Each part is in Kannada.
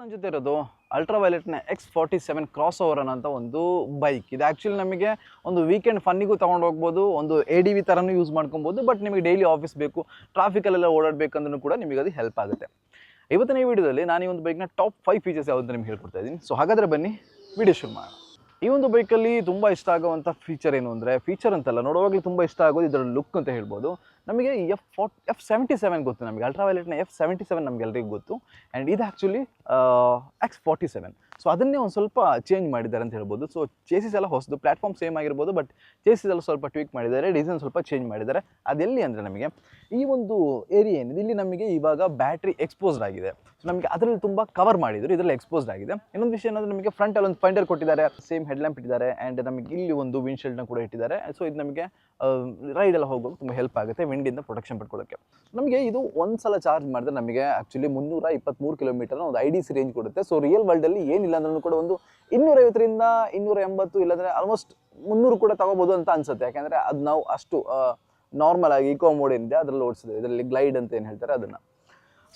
ನನ್ನ ಜೊತೆ ಇರೋದು ಅಲ್ಟ್ರಾ ವೈಲೆಟ್ನ X forty seven crossover ಅಂತ ಒಂದು ಬೈಕ್ ಇದು ಆ್ಯಕ್ಚುಲಿ ನಮಗೆ ಒಂದು ವೀಕೆಂಡ್ ಫನ್ನಿಗೂ ತೊಗೊಂಡು ಹೋಗ್ಬೋದು, ಒಂದು ಎ ಡಿ ವಿ ಥರನೂ ಯೂಸ್ ಮಾಡ್ಕೊಬೋದು ಬಟ್ ನಿಮಗೆ ಡೈಲಿ ಆಫೀಸ್ ಬೇಕು ಟ್ರಾಫಿಕಲ್ಲೆಲ್ಲ ಓಡಾಡಬೇಕಂದ್ರೂ ಕೂಡ ನಿಮಗೆ ಅದು ಹೆಲ್ಪ್ ಆಗುತ್ತೆ. ಇವತ್ತಿನ ಈ ವಿಡಿಯೋದಲ್ಲಿ ನಾನು ಈ ಒಂದು ಬೈಕ್ನ ಟಾಪ್ ಫೈವ್ ಫೀಚರ್ಸ್ ಯಾವುದು ನಿಮ್ಗೆ ಹೇಳ್ಕೊಡ್ತಾ ಇದ್ದೀನಿ. ಸೊ ಹಾಗಾದರೆ ಬನ್ನಿ ವಿಡಿಯೋ ಶುರು ಮಾಡೋಣ. ಈ ಒಂದು ಬೈಕಲ್ಲಿ ತುಂಬ ಇಷ್ಟ ಆಗುವಂಥ ಫೀಚರ್ ಏನು ಅಂದರೆ ಫೀಚರ್ ಅಂತಲ್ಲ, ನೋಡುವಾಗಲೂ ತುಂಬ ಇಷ್ಟ ಆಗೋದು ಇದರ ಲುಕ್ ಅಂತ ಹೇಳ್ಬೋದು. ನಮಗೆ F fort F seventy seven ಗೊತ್ತು ನಮಗೆ. ಅಲ್ಟ್ರಾ ವೈಲೆಟ್ನ ಎಫ್ ಸೆವೆಂಟಿ ಸೆವೆನ್ ನಮಗೆಲ್ಲರಿಗೂ ಗೊತ್ತು. ಆ್ಯಂಡ್ ಇದು actually X forty seven so ಅದನ್ನೇ ಒಂದು ಸ್ವಲ್ಪ ಚೇಂಜ್ ಮಾಡಿದ್ದಾರೆ ಅಂತ ಹೇಳ್ಬೋದು. ಸೊ ಚೇಸಿಸ್ ಎಲ್ಲ ಹೊಸದು ಪ್ಲಾಟ್ಫಾರ್ಮ್ ಸೇಮ್ ಆಗಿರ್ಬೋದು ಬಟ್ ಚೇಸಿಸ್ ಎಲ್ಲ ಸ್ವಲ್ಪ ಟ್ವೀಕ್ ಮಾಡಿದ್ದಾರೆ ಡಿಸೈನ್ ಸ್ವಲ್ಪ ಚೇಂಜ್ ಮಾಡಿದ್ದಾರೆ. ಅದೆಲ್ಲಿ ಅಂದರೆ ನಮಗೆ ಈ ಒಂದು ಏರಿಯಾ ಏನಿದೆ, ಇಲ್ಲಿ ನಮಗೆ ಇವಾಗ ಬ್ಯಾಟ್ರಿ ಎಕ್ಸ್ಪೋಸ್ಡ್ ಆಗಿದೆ. ಸೊ ನಮಗೆ ಅದರಲ್ಲಿ ತುಂಬ ಕವರ್ ಮಾಡಿದ್ರು, ಇದರಲ್ಲಿ ಎಕ್ಸ್ಪೋಸ್ಡ್ ಆಗಿದೆ. ಇನ್ನೊಂದು ವಿಷಯ ಏನಂದರೆ ನಮಗೆ ಫ್ರಂಟಲ್ಲಿ ಒಂದು ಫೈಂಡರ್ ಕೊಟ್ಟಿದ್ದಾರೆ ಸೇಮ್ ಹೆಡ್ಲ್ಯಾಂಪ್ ಇಟ್ಟಿದ್ದಾರೆ ಆ್ಯಂಡ್ ನಮಗೆ ಇಲ್ಲಿ ಒಂದು ವಿಂಡ್ಶೀಲ್ಡ್ನ ಕೂಡ ಇಟ್ಟಿದ್ದಾರೆ. ಸೊ ಇದು ನಮಗೆ ರೈಡ್ ಎಲ್ಲ ಹೋಗುವಾಗ ತುಂಬ ಹೆಲ್ಪ್ ಆಗುತ್ತೆ ವಿಂಡಿಂದ ಪ್ರೊಟೆಕ್ಷನ್ ಪಡ್ಕೊಳ್ಳೋಕ್ಕೆ ನಮಗೆ ಇದು ಒಂದು ಸಲ ಚಾರ್ಜ್ ಮಾಡಿದ್ರೆ ನಮಗೆ ಆ್ಯಕ್ಚುಲಿ ಮುನ್ನೂರ ಇಪ್ಪತ್ತ್ಮೂರು ಕಿಲೋಮೀಟರ್ನ ಒಂದು ಐ ಡಿ ಸಿ ರೇಂಜ್ ಕೊಡುತ್ತೆ. ಸೊ ರಿಯಲ್ ವರ್ಲ್ಡಲ್ಲಿ ಏನಿಲ್ಲ ಅಂದ್ರೂ ಕೂಡ ಒಂದು ಇನ್ನೂರೈವತ್ತರಿಂದ ಇನ್ನೂರ ಎಂಬತ್ತು ಇಲ್ಲಾಂದರೆ ಆಲ್ಮೋಸ್ಟ್ ಮುನ್ನೂರು ಕೂಡ ತಗೋಬೋದು ಅಂತ ಅನ್ಸುತ್ತೆ. ಯಾಕೆಂದರೆ ಅದು ನಾವು ಅಷ್ಟು ನಾರ್ಮಲ್ ಆಗಿ ಇಕೋ ಮೋಡ್ ಏನಿದೆ ಅದರಲ್ಲಿ ಓಡಿಸಿದೆ ಇದರಲ್ಲಿ ಗ್ಲೈಡ್ ಅಂತ ಏನು ಹೇಳ್ತಾರೆ ಅದನ್ನು.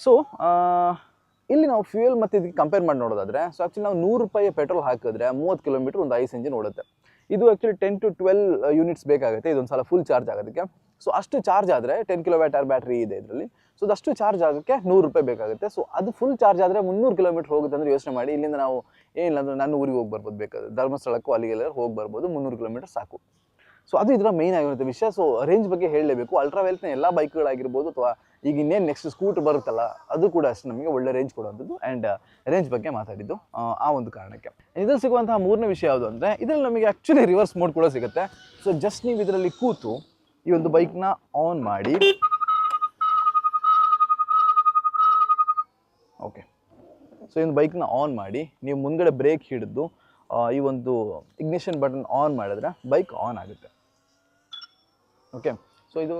ಸೊ ಇಲ್ಲಿ ನಾವು ಫ್ಯೂಯಲ್ ಮತ್ತು ಇದಕ್ಕೆ ಕಂಪೇರ್ ಮಾಡಿ ನೋಡೋದಾದ್ರೆ ಸೊ ಆ್ಯಕ್ಚುಲಿ ನಾವು ನೂರು ರೂಪಾಯಿ ಪೆಟ್ರೋಲ್ ಹಾಕಿದ್ರೆ ಮೂವತ್ತು ಕಿಲೋಮೀಟರ್ ಒಂದು ಐಸ್ ಇಂಜಿನ್ ಓಡುತ್ತೆ. ಇದು actually ten to twelve units ಬೇಕಾಗುತ್ತೆ. ಇದೊಂದು ಸಲ ಫುಲ್ ಚಾರ್ಜ್ ಆಗೋದಕ್ಕೆ. ಸೊ ಅಷ್ಟು ಚಾರ್ಜ್ ಆದರೆ ಟೆನ್ ಕಿಲೋ ಆರ್ ಬ್ಯಾಟ್ರಿ ಇದೆ ಇದರಲ್ಲಿ. ಸೊ ಅದಷ್ಟು ಚಾರ್ಜ್ ಆಗೋಕ್ಕೆ ನೂರು ರೂಪಾಯಿ ಬೇಕಾಗುತ್ತೆ. ಸೊ ಅದು ಫುಲ್ ಚಾರ್ಜ್ ಆದರೆ ಮುನ್ನೂರು ಕಿಲೋಮೀಟರ್ ಹೋಗುತ್ತೆ ಅಂದರೆ ಯೋಚನೆ ಮಾಡಿ. ಇಲ್ಲಿಂದ ನಾವು ಏನಿಲ್ಲ ಅಂದರೆ ನಾನು ಊರಿಗೆ ಹೋಗಿ ಬರ್ಬೋದು ಬೇಕಾದ್ರೆ. ಧರ್ಮಸ್ಥಳಕ್ಕೂ ಅಲ್ಲಿಗೆಲ್ಲ ಹೋಗಿ ಬರ್ಬೋದು. ಮುನ್ನೂರು ಕಿಲೋಮೀಟರ್ ಸಾಕು. ಸೊ ಅದು ಇದರ ಮೇನ್ ಆಗಿರುತ್ತೆ ವಿಷಯ. ಸೊ ರೇಂಜ್ ಬಗ್ಗೆ ಹೇಳಲೇಬೇಕು. ಅಲ್ಟ್ರಾ ವೆಲ್ತ್ನ ಎಲ್ಲ ಬೈಕ್ಗಳಾಗಿರ್ಬೋದು ಅಥವಾ ಈಗ ಇನ್ನೇನು ನೆಕ್ಸ್ಟ್ ಸ್ಕೂಟರ್ ಬರುತ್ತಲ್ಲ, ಅದು ಕೂಡ ಅಷ್ಟು ನಮಗೆ ಒಳ್ಳೆ ರೇಂಜ್ ಕೊಡುವಂಥದ್ದು ಆ್ಯಂಡ್ ರೇಂಜ್ ಬಗ್ಗೆ ಮಾತಾಡಿದ್ದು, ಆ ಒಂದು ಕಾರಣಕ್ಕೆ. ಇದರಲ್ಲಿ ಸಿಗುವಂತಹ ಮೂರನೇ ವಿಷಯ ಯಾವುದು ಅಂದರೆ, ಇದರಲ್ಲಿ ನಮಗೆ ಆ್ಯಕ್ಚುಲಿ ರಿವರ್ಸ್ ಮೋಡ್ ಕೂಡ ಸಿಗುತ್ತೆ. ಸೊ ಜಸ್ಟ್ ನೀವು ಇದರಲ್ಲಿ ಕೂತು ಈ ಒಂದು ಬೈಕ್ನ ಆನ್ ಮಾಡಿ ಓಕೆ ಸೊ ಈ ಒಂದು ಬೈಕ್ನ ಆನ್ ಮಾಡಿ, ನೀವು ಮುಂದ್ಗಡೆ ಬ್ರೇಕ್ ಹಿಡಿದು ಈ ಒಂದು ಇಗ್ನಿಷನ್ ಬಟನ್ ಆನ್ ಮಾಡಿದ್ರೆ ಬೈಕ್ ಆನ್ ಆಗುತ್ತೆ. ಓಕೆ ಸೊ ಇದು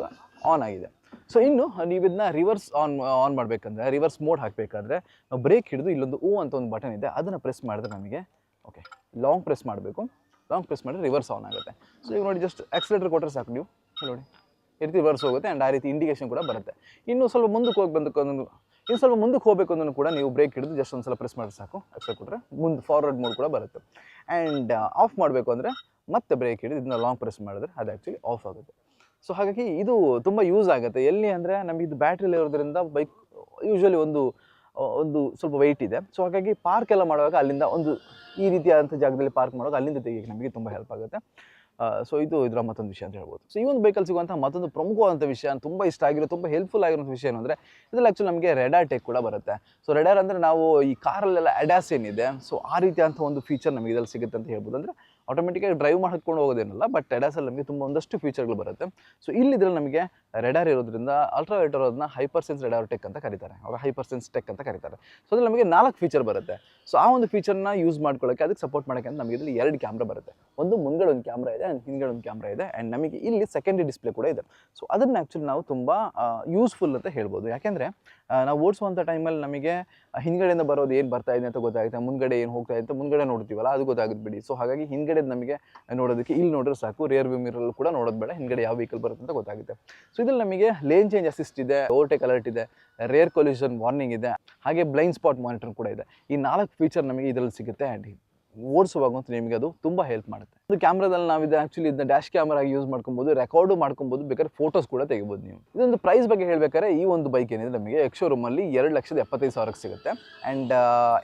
ಆನ್ ಆಗಿದೆ. ಸೊ ಇನ್ನು ನೀವು ಇದನ್ನ ರಿವರ್ಸ್ ಆನ್ ಆನ್ ಮಾಡಬೇಕಂದ್ರೆ ರಿವರ್ಸ್ ಮೋಡ್ ಹಾಕಬೇಕಾದ್ರೆ, ನಾವು ಬ್ರೇಕ್ ಹಿಡಿದು ಇಲ್ಲೊಂದು ಹೂ ಅಂತ ಒಂದು ಬಟನ್ ಇದೆ, ಅದನ್ನು ಪ್ರೆಸ್ ಮಾಡಿದ್ರೆ ನಮಗೆ ಓಕೆ ಲಾಂಗ್ ಪ್ರೆಸ್ ಮಾಡಬೇಕು. ಲಾಂಗ್ ಪ್ರೆಸ್ ಮಾಡಿದ್ರೆ ರಿವರ್ಸ್ ಆನ್ ಆಗುತ್ತೆ. ಸೊ ಈಗ ನೋಡಿ ಜಸ್ಟ್ ಆಕ್ಸಿಲೇಟರ್ ಕೊಟ್ಟರೆ ಸಾಕು ನೀವು. ನೋಡಿ, ಈ ರೀತಿ ರಿವರ್ಸ್ ಹೋಗುತ್ತೆ ಆ್ಯಂಡ್ ಆ ರೀತಿ ಇಂಡಿಕೇಶನ್ ಕೂಡ ಬರುತ್ತೆ. ಇನ್ನು ಸ್ವಲ್ಪ ಮುಂದಕ್ಕೆ ಹೋಗಿ ಒಂದು ಇನ್ನು ಸ್ವಲ್ಪ ಮುಂದಕ್ಕೆ ಹೋಗಬೇಕು ಅಂದ್ರೂ ಕೂಡ ನೀವು ಬ್ರೇಕ್ ಹಿಡಿದು ಜಸ್ಟ್ ಒಂದು ಸಲ ಪ್ರೆಸ್ ಮಾಡಿದ್ರೆ ಸಾಕು. ಎಕ್ಸ್ಟ್ರಾ ಕೊಟ್ಟರೆ ಮುಂದೆ ಫಾರ್ವರ್ಡ್ ಮೋಡ್ ಕೂಡ ಬರುತ್ತೆ. ಆ್ಯಂಡ್ ಆಫ್ ಮಾಡಬೇಕು ಅಂದರೆ ಮತ್ತೆ ಬ್ರೇಕ್ ಹಿಡಿದು ಇದನ್ನ ಲಾಂಗ್ ಪ್ರೆಸ್ ಮಾಡಿದ್ರೆ ಅದು ಆ್ಯಕ್ಚುಲಿ ಆಫ್ ಆಗುತ್ತೆ. ಸೊ ಹಾಗಾಗಿ ಇದು ತುಂಬ ಯೂಸ್ ಆಗುತ್ತೆ. ಎಲ್ಲಿ ಅಂದರೆ ನಮಗೆ ಇದು ಬ್ಯಾಟ್ರಿಲಿ ಇರೋದ್ರಿಂದ ಬೈಕ್ ಯೂಶ್ವಲಿ ಒಂದು ಒಂದು ಸ್ವಲ್ಪ ವೆಯ್ಟ್ ಇದೆ. ಸೊ ಹಾಗಾಗಿ ಪಾರ್ಕ್ ಎಲ್ಲ ಮಾಡುವಾಗ ಅಲ್ಲಿಂದ ಒಂದು ಈ ರೀತಿಯಾದಂಥ ಜಾಗದಲ್ಲಿ ಪಾರ್ಕ್ ಮಾಡುವಾಗ ಅಲ್ಲಿಂದ ತೆಗಿಯೋಕ್ಕೆ ನಮಗೆ ತುಂಬ ಹೆಲ್ಪ್ ಆಗುತ್ತೆ. ಸೊ ಇದು ಇದರ ಮತ್ತೊಂದು ವಿಷಯ ಅಂತ ಹೇಳ್ಬೋದು. ಸೊ ಈ ಒಂದು ಬೈಕಲ್ಲಿ ಸಿಗುವಂಥ ಮತ್ತೊಂದು ಪ್ರಮುಖವಾದಂಥ ವಿಷಯ, ತುಂಬ ಇಷ್ಟ ಆಗಿರೋ, ತುಂಬ ಹೆಲ್ಪ್ಫುಲ್ ಆಗಿರೋ ವಿಷಯ ಏನು ಅಂದರೆ, ಇದರಲ್ಲಿ ಆ್ಯಕ್ಚುಲಿ ನಮಗೆ ರೆಡಾರ್ ಟೆಕ್ ಕೂಡ ಬರುತ್ತೆ. ಸೊ ರೆಡಾರ್ ಅಂದರೆ ನಾವು ಈ ಕಾರಲ್ಲೆಲ್ಲ ಅಡ್ಯಾಸ್ ಏನಿದೆ ಸೊ ಆ ರೀತಿಯಾದಂಥ ಒಂದು ಫೀಚರ್ ನಮಗೆ ಇದರಲ್ಲಿ ಸಿಗುತ್ತೆ ಅಂತ ಹೇಳ್ಬೋದು. ಅಂದರೆ ಆಟೋಮೆಟಿಕಾಗಿ ಡ್ರೈವ್ ಮಾಡಿ ಮಾಡ್ಕೊಂಡು ಹೋಗೋದೇನಲ್ಲ ಬಟ್ ಟೆಡಾಸಲ್ಲಿ ನಮಗೆ ತುಂಬ ಒಂದಷ್ಟು ಫೀಚರ್ಗಳು ಬರುತ್ತೆ. ಸೊ ಇಲ್ಲಿದ್ರಲ್ಲಿ ನಮಗೆ ರೆಡಾರ್ ಇರೋದ್ರಿಂದ ಅಲ್ಟ್ರಾ ಅದನ್ನ ಹೈಪರ್ ಸೆನ್ಸ್ ರೆಡಾರ್ ಟೆಕ್ ಅಂತ ಕರೀತಾರೆ. ಅವ್ರ ಹೈಪರ್ ಸೆನ್ಸ್ ಟೆಕ್ ಅಂತ ಕರೀತಾರೆ. ಸೊ ಅದ್ರಲ್ಲಿ ನಮಗೆ ನಾಲ್ಕು ಫೀಚರ್ ಬರುತ್ತೆ. ಸೊ ಆ ಒಂದು ಫೀಚರ್ನ ಯೂಸ್ ಮಾಡ್ಕೊಳ್ಳೋಕ್ಕೆ ಅದಕ್ಕೆ ಸಪೋರ್ಟ್ ಮಾಡೋಕ್ಕೆ ಅಂತ ನಮಗೆ ಇಲ್ಲಿ ಎರಡು ಕ್ಯಾಮ್ರಾ ಬರುತ್ತೆ. ಒಂದು ಮುಂದ್ಗಡೆ ಒಂದು ಕ್ಯಾಮ್ರಾ ಇದೆ ಆ್ಯಂಡ್ ಹಿಂದ್ಗಡೆ ಒಂದು ಕ್ಯಾಮ್ರಾ ಇದೆ ಆ್ಯಂಡ್ ನಮಗೆ ಇಲ್ಲಿ ಸೆಕೆಂಡರಿ ಡಿಸ್ಪ್ಲೇ ಕೂಡ ಇದೆ. ಸೊ ಅದನ್ನು ಆ್ಯಕ್ಚುಲಿ ನಾವು ತುಂಬ ಯೂಸ್ಫುಲ್ ಅಂತ ಹೇಳ್ಬೋದು. ಯಾಕೆಂದರೆ ನಾವು ಓಡಿಸುವಂಥ ಟೈಮಲ್ಲಿ ನಮಗೆ ಹಿಂದ್ಗಡೆಯಿಂದ ಬರೋದು ಏನು ಬರ್ತಾ ಇದೆ ಅಂತ ಗೊತ್ತಾಗುತ್ತೆ, ಮುಂದ್ಗಡೆ ಏನು ಹೋಗ್ತಾ ಇದೆ ಅಂತ ಮುಂದ್ಗಡೆ ನೋಡ್ತೀವಲ್ಲ, ಅದು ಗೊತ್ತಾಗುತ್ತೆ ಬಿಡಿ. ಸೊ ಹಾಗಾಗಿ ಹಿಂದ್ಗಡೆ ನಮಗೆ ನೋಡೋದಕ್ಕೆ ಇಲ್ಲಿ ನೋಡಿದ್ರೆ ಸಾಕು ರೇರ್ ವ್ಯೂ ಕೂಡ ನೋಡೋದು ಬೇಡ, ಹಿಂದ್ಗಡೆ ಯಾವ ವೆಹಿಕಲ್ ಬರುತ್ತೆ ಅಂತ ಗೊತ್ತಾಗುತ್ತೆ. ಸೊ ಇದರಲ್ಲಿ ನಮಗೆ ಲೇನ್ ಚೇಂಜ್ ಅಸಿಸ್ಟ್ ಇದೆ ಓವರ್ಟೇಕ್ ಅಲರ್ಟ್ ಇದೆ ರೇರ್ ಕೊಲ್ಯೂಷನ್ ವಾರ್ನಿಂಗ್ ಇದೆ, ಹಾಗೆ ಬ್ಲೈಂಡ್ ಸ್ಪಾಟ್ ಮಾನಿಟರ್ ಕೂಡ ಇದೆ. ಈ ನಾಲ್ಕು ಫೀಚರ್ ನಮಗೆ ಇದರಲ್ಲಿ ಸಿಗುತ್ತೆ ಆ್ಯಂಡ್ ಓಡಿಸುವಾಗಂತೂ ನಿಮಗೆ ಅದು ತುಂಬ ಹೆಲ್ಪ್ ಮಾಡುತ್ತೆ. ಒಂದು ಕ್ಯಾಮ್ರಾದಲ್ಲಿ ನಾವು ಇದು ಆ್ಯಕ್ಚುಲಿ ಇದನ್ನ ಡ್ಯಾಶ್ ಕ್ಯಾಮ್ರಾ ಯೂಸ್ ಮಾಡ್ಕೊಬೋದು ರೆಕಾರ್ಡು ಮಾಡ್ಕೊಬೋದು, ಬೇಕಾದ್ರೆ ಫೋಟೋಸ್ ಕೂಡ ತೆಗಿಬೋದು ನೀವು. ಇದೊಂದು ಪ್ರೈಸ್ ಬಗ್ಗೆ ಹೇಳಬೇಕಾದ್ರೆ ಈ ಒಂದು ಬೈಕ್ ಏನಿದೆ ನಮಗೆ ಎಕ್ಸ್ ರೂಮಲ್ಲಿ ಎರಡು ಲಕ್ಷದ ಎಪ್ಪತ್ತೈದು ಸಾವಿರಕ್ಕೆ ಸಿಗುತ್ತೆ. ಆ್ಯಂಡ್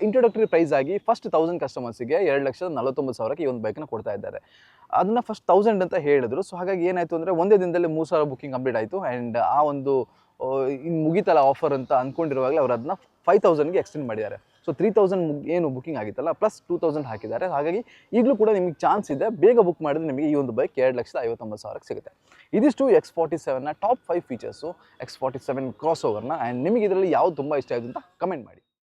ಇಂಟ್ರೊಡಕ್ಟರಿ ಪ್ರೈಸ್ ಆಗಿ ಫಸ್ಟ್ ತೌಸಂಡ್ ಕಸ್ಟಮರ್ಸಿಗೆ ಎರಡು ಲಕ್ಷದ ನಲವತ್ತೊಂಬತ್ತು ಸಾವಿರಕ್ಕೆ ಈ ಒಂದು ಬೈಕ್ನ ಕೊಡ್ತಾ ಇದ್ದಾರೆ. ಅದನ್ನ ಫಸ್ಟ್ ತೌಸಂಡ್ ಅಂತ ಹೇಳಿದ್ರು. ಸೊ ಹಾಗಾಗಿ ಏನಾಯಿತು ಅಂದರೆ ಒಂದೇ ದಿನದಲ್ಲಿ ಮೂರು ಸಾವಿರ ಬುಕ್ಕಿಂಗ್ ಕಂಪ್ಲೀಟ್ ಆಯಿತು. ಆ್ಯಂಡ್ ಆ ಒಂದು ಇನ್ನು ಮುಗಿತಲ್ಲ ಆಫರ್ ಅಂತ ಅಂದ್ಕೊಂಡಿರುವಾಗಲೇ ಅವರು ಅದನ್ನ ಫೈವ್ ತೌಸಂಡ್ಗೆ ಎಕ್ಸ್ಟೆಂಡ್ ಮಾಡಿದ್ದಾರೆ. ಸೊ ತ್ರೀ ತೌಸಂಡ್ ಏನು ಬುಕಿಂಗ್ ಆಗಿತ್ತಲ್ಲ ಪ್ಲಸ್ ಟೂ ತೌಸಂಡ್ ಹಾಕಿದ್ದಾರೆ. ಹಾಗಾಗಿ ಈಗಲೂ ಕೂಡ ನಿಮಗೆ ಚಾನ್ಸ್ ಇದೆ. ಬೇಗ ಬುಕ್ ಮಾಡಿದ್ರೆ ನಿಮಗೆ ಈ ಒಂದು ಬೈಕ್ ಎರಡು ಲಕ್ಷದ ಐವತ್ತೊಂಬತ್ತು ಸಾವಿರಕ್ಕೆ ಸಿಗುತ್ತೆ. ಇದಿಷ್ಟು X forty ಸೆವೆನ್ನ top five features X forty seven cross ಓವರ್ನ and ನಿಮಗೆ ಇದರಲ್ಲಿ ಯಾವ್ದು ತುಂಬ ಇಷ್ಟ ಆಯಿತು ಅಂತ ಕಮೆಂಟ್ ಮಾಡಿ.